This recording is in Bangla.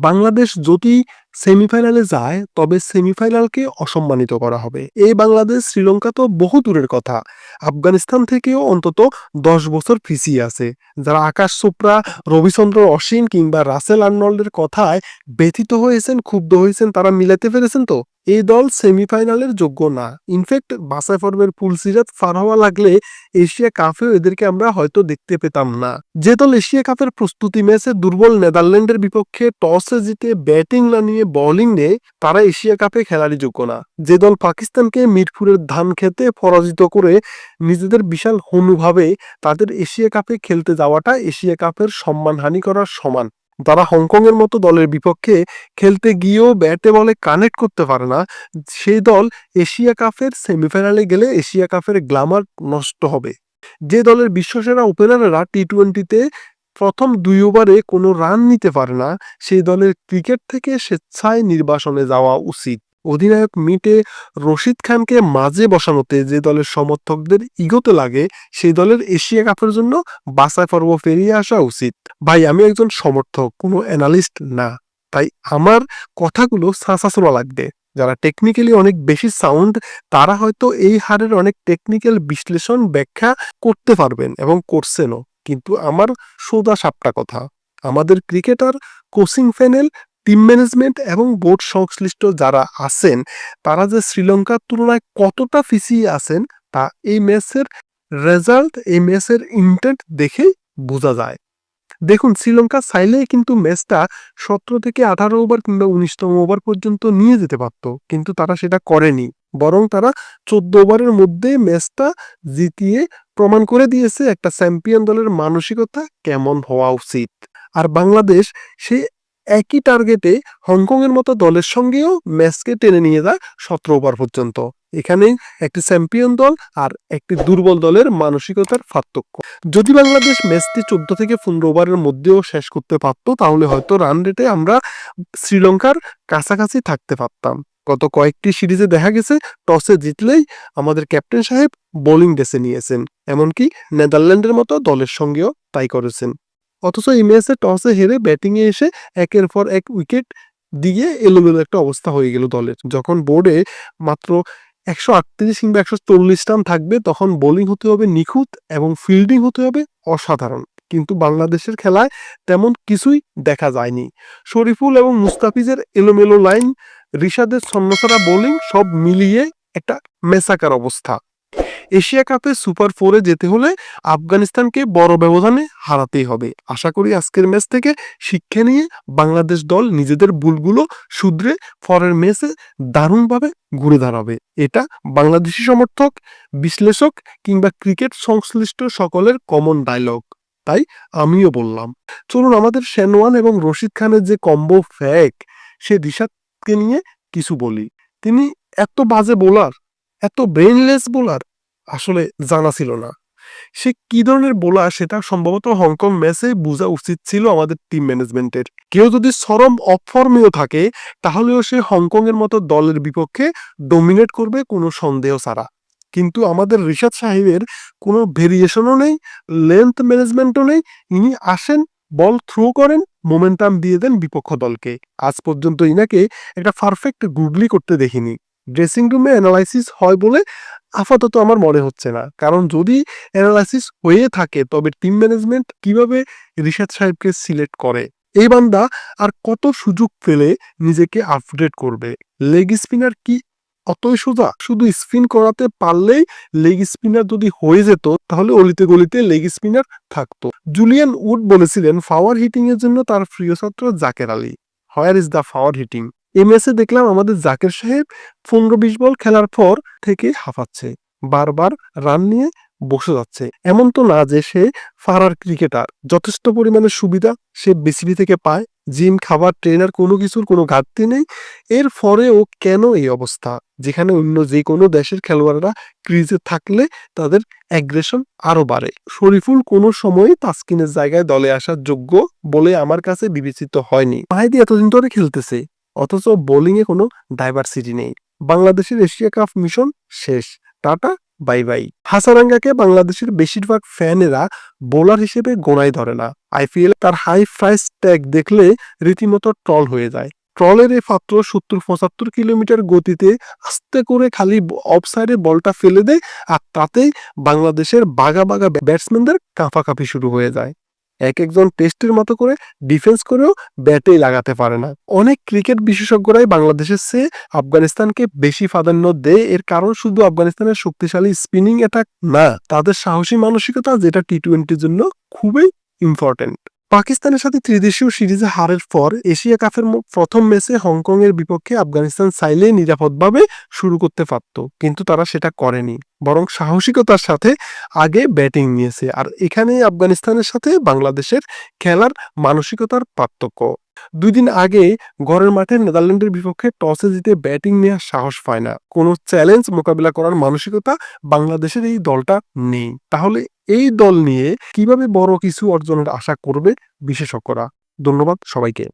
বাংলাদেশ যদি সেমিফাইনালে যায়, তবে সেমিফাইনালকে অসম্মানিত করা হবে। এই বাংলাদেশ শ্রীলঙ্কা তো বহু দূরের কথা। আফগানিস্তান থেকেও অন্তত দশ বছর পিছিয়ে আছে। যারা আকাশ চোপড়া, রবিচন্দ্র অশ্বিন কিংবা রাসেল আর্নল্ডের কথায় ব্যথিত হয়েছেন, ক্ষুব্ধ হয়েছেন, তারা মিলাতে পেরেছেন তো? এই দল সেমিফাইনালের যোগ্য না। ইনফ্যাক্ট বাসাই পর্বের পুল সিরাত পার হওয়া লাগলে এশিয়া কাপেও এদেরকে আমরা হয়তো দেখতে পেতাম না। যে দল এশিয়া কাপের প্রস্তুতি ম্যাচে দুর্বল নেদারল্যান্ডের বিপক্ষে টসে জিতে ব্যাটিং না নিয়ে বোলিং নেয় তারা এশিয়া কাপে খেলারই যোগ্য না। যে দল পাকিস্তানকে মিরপুরের ধান খেতে পরাজিত করে নিজেদের বিশাল হনুভাবে তাদের এশিয়া কাপে খেলতে যাওয়াটা এশিয়া কাপের সম্মানহানি করার সমান। তারা হংকং এর মতো দলের বিপক্ষে খেলতে গিয়েও ব্যাটে বলে কানেক্ট করতে পারে না সেই দল এশিয়া কাপের সেমিফাইনালে গেলে এশিয়া কাপের গ্লামার নষ্ট হবে। যে দলের বিশ্বসেরা ওপেনাররা টি টোয়েন্টিতে প্রথম দুই ওভারে কোনো রান নিতে পারে না, সেই দলের ক্রিকেট থেকে স্বেচ্ছায় নির্বাসনে যাওয়া উচিত। অধিনায়ক মিটে রশিদ খানকে মাঝে বসানোতে যে দলের সমর্থকদের ইগোতে লাগে, সেই দলের এশিয়া কাপের জন্য বাছাই পর্ব পেরিয়ে আসা উচিত। ভাই, আমি একজন সমর্থক, কোনো অ্যানালিস্ট না। তাই আমার কথাগুলো সাঁচা লাগবে। যারা টেকনিক্যালি অনেক বেশি সাউন্ড তারা হয়তো এই হারের অনেক টেকনিক্যাল বিশ্লেষণ ব্যাখ্যা করতে পারবেন এবং করছেনও। কিন্তু আমার সোজা সাপটা কথা। আমাদের cricketer, coaching panel, team management এবং বোর্ড সংশ্লিষ্ট যারা আছেন, তারা যে শ্রীলঙ্কার তুলনায় কতটা পিছিয়ে আছেন, তা এই ম্যাচের রেজাল্ট, এই ম্যাচের ইন্টেন্ট দেখেই বোঝা যায়। দেখুন, শ্রীলঙ্কা চাইলেই কিন্তু ম্যাচটা সতেরো থেকে আঠারো ওভার কিংবা উনিশতম ওভার পর্যন্ত নিয়ে যেতে পারত, কিন্তু তারা সেটা করেনি। বরং তারা চোদ্দ ওভারের মধ্যে ম্যাচটা জিতিয়ে প্রমাণ করে দিয়েছে একটা চ্যাম্পিয়ন দলের মানসিকতা কেমন হওয়া উচিত। আর বাংলাদেশ সে একই টার্গেটে হংকংয়ের মতো দলের সঙ্গেও ম্যাচকে টেনে নিয়ে যায় সতেরো ওভার পর্যন্ত। এখানে একটি চ্যাম্পিয়ন দল আর একটি দুর্বল দলের মানসিকতার পার্থক্য। যদি বাংলাদেশ ম্যাচটি চোদ্দ থেকে পনেরো ওভারের মধ্যেও শেষ করতে পারতো, তাহলে হয়তো রান রেটে আমরা শ্রীলঙ্কার কাছাকাছি থাকতে পারতাম। গত কয়েকটি সিরিজে দেখা গেছে, টসে জিতলেই আমাদের ক্যাপ্টেন সাহেব বোলিং ডেসে নিয়েছেন, এমনকি নেদারল্যান্ডের মতো দলের সঙ্গেও তাই করেছেন। অথচ এই ম্যাচে টসে হেরে ব্যাটিংয়ে এসে একের পর এক উইকেট দিয়ে এলোমেলো একটা অবস্থা হয়ে গেল দলের। যখন বোর্ডে মাত্র একশো আটত্রিশ কিংবা একশো চল্লিশ রান থাকবে, তখন বোলিং হতে হবে নিখুঁত এবং ফিল্ডিং হতে হবে অসাধারণ। কিন্তু বাংলাদেশের খেলায় তেমন কিছুই দেখা যায়নি। শরীফুল এবং মুস্তাফিজের এলোমেলো লাইন, রিশাদের ছন্নছাড়া বোলিং সব মিলিয়ে একটা মেসাকার অবস্থা। এশিয়া কাপে সুপার ফোরে যেতে হলে আফগানিস্তানকে বড় ব্যবধানে হারাতেই হবে। আশা করি আজকের ম্যাচ থেকে শিক্ষা নিয়ে বাংলাদেশ দল নিজেদের ভুলগুলো শুধরে ফরের ম্যাচে দারুণভাবে ঘুরে দাঁড়াবে। এটা বাংলাদেশি সমর্থক, বিশ্লেষক কিংবা ক্রিকেট সংশ্লিষ্ট সকলের কমন ডায়লগ তাই আমিও বললাম। চলুন আমাদের শেনওয়ান এবং রশিদ খানের যে কম্বো ফ্যাক সে দিশাকে নিয়ে কিছু বলি। তিনি এত বাজে বোলার এত ব্রেনলেস বোলার আসলে জানা ছিল না। সে কি ধরনের বোলার সেটা সম্ভবত হংকং ম্যাচে বোঝা উচিত ছিল আমাদের টিম ম্যানেজমেন্টের কেউ যদি চরম অফর্মীয় থাকে, তাহলেও সে হংকং এর মতো দলের বিপক্ষে ডোমিনেট করবে কোনো সন্দেহ ছাড়া। কিন্তু আমাদের রিশাদ সাহেবের কোনো ভেরিয়েশনও নেই লেন্থ ম্যানেজমেন্টও নেই, ইনি আসেন বল থ্রো করেন মোমেন্টাম দিয়ে দেন বিপক্ষ দলকে। আজ পর্যন্ত ইনাকে একটা পারফেক্ট গুগলি করতে দেখিনি। ড্রেসিং রুমে অ্যানালাইসিস হয় বলে আপাতত আমার মনে হচ্ছে না। কারণ যদি অ্যানালাইসিস হয়ে থাকে, তবে টিম ম্যানেজমেন্ট কীভাবে রিশাদ সাহেবকে সিলেক্ট করে? এই বান্দা আর কত সুযোগ পেলে নিজেকে আপডেট করবে? লেগ স্পিনার কি অতই সোজা? শুধু স্পিন করাতে পারলেই লেগ স্পিনার যদি হয়ে যেত, তাহলে অলিতে গলিতে লেগ স্পিনার থাকতো। জুলিয়ান উড বলেছিলেন পাওয়ার হিটিং এর জন্য তার প্রিয় ছাত্র Zaker Ali. Where is the power hitting ম্যাচে দেখলাম আমাদের জাকের সাহেব পনেরো বিশ বল খেলার পর থেকে হাঁপাচ্ছে বারবার রান নিয়ে বসে যাচ্ছে। এমন তো না যে সে ফারার ক্রিকেটার যথেষ্ট পরিমাণে সুবিধা সে বিসিবি থেকে পায়। জিম খাবার ট্রেনার কোনো কিছুর কোনো ঘাটতি নেই। এর ও কেন এই অবস্থা? যেখানে অন্য যে কোনো দেশের খেলোয়াড়রা ক্রিজে থাকলে তাদের অ্যাগ্রেশন আরও বাড়ে। শরীফুল কোনো সময় তাস্কিনের জায়গায় দলে আসার যোগ্য বলে আমার কাছে বিবেচিত হয়নি। মাহিদি এতদিন ধরে খেলতেছে। অথচ বোলিংয়ে কোনো ডাইভার্সিটি নেই। বাংলাদেশের এশিয়া কাপ মিশন শেষ। টাটা বাই বাই হাসারাঙ্গাকে বাংলাদেশের বেশিরভাগ ফ্যানেরা বোলার হিসেবে গোনায় ধরে না। আইপিএল তার হাই প্রাইস ট্যাগ দেখলে রীতিমতো ট্রল হয়ে যায়। ট্রলের এই পাত্র সত্তর, পঁচাত্তর কিলোমিটার গতিতে আস্তে করে খালি অফসাইডে বলটা ফেলে দেয় আর তাতেই বাংলাদেশের বাগা বাগা ব্যাটসম্যানদের কাঁপাকাঁপি শুরু হয়ে যায়। এক একজন টেস্টের মতো করে ডিফেন্স করেও ব্যাটেই লাগাতে পারে না। অনেক ক্রিকেট বিশেষজ্ঞরাই বাংলাদেশের চেয়ে আফগানিস্তানকে বেশি প্রাধান্য দেয়। এর কারণ শুধু আফগানিস্তানের শক্তিশালী স্পিনিং অ্যাটাক না, তাদের সাহসী মানসিকতা যেটা টি টোয়েন্টির জন্য খুবই ইম্পর্টেন্ট পাকিস্তানের সাথে ত্রিদেশীয় সিরিজে হারের পর এশিয়া কাপের প্রথম ম্যাচে হংকং এর বিপক্ষে আফগানিস্তান চাইলে নিরাপদভাবে শুরু করতে পারত, কিন্তু তারা সেটা করেনি। বরং সাহসিকতার সাথে আগে ব্যাটিং নিয়েছে, আর এখানেই আফগানিস্তানের সাথে বাংলাদেশের খেলার মানসিকতার পার্থক্য। দুই দিন আগে ঘরের মাঠে নেদারল্যান্ডের বিপক্ষে টসে জিতে ব্যাটিং নেওয়ার সাহস পায় না। কোনো চ্যালেঞ্জ মোকাবিলা করার মানসিকতা বাংলাদেশের এই দলটা নেই। তাহলে এই দল নিয়ে কীভাবে বড় কিছু অর্জনের আশা করবে বিশেষজ্ঞরা? ধন্যবাদ সবাইকে।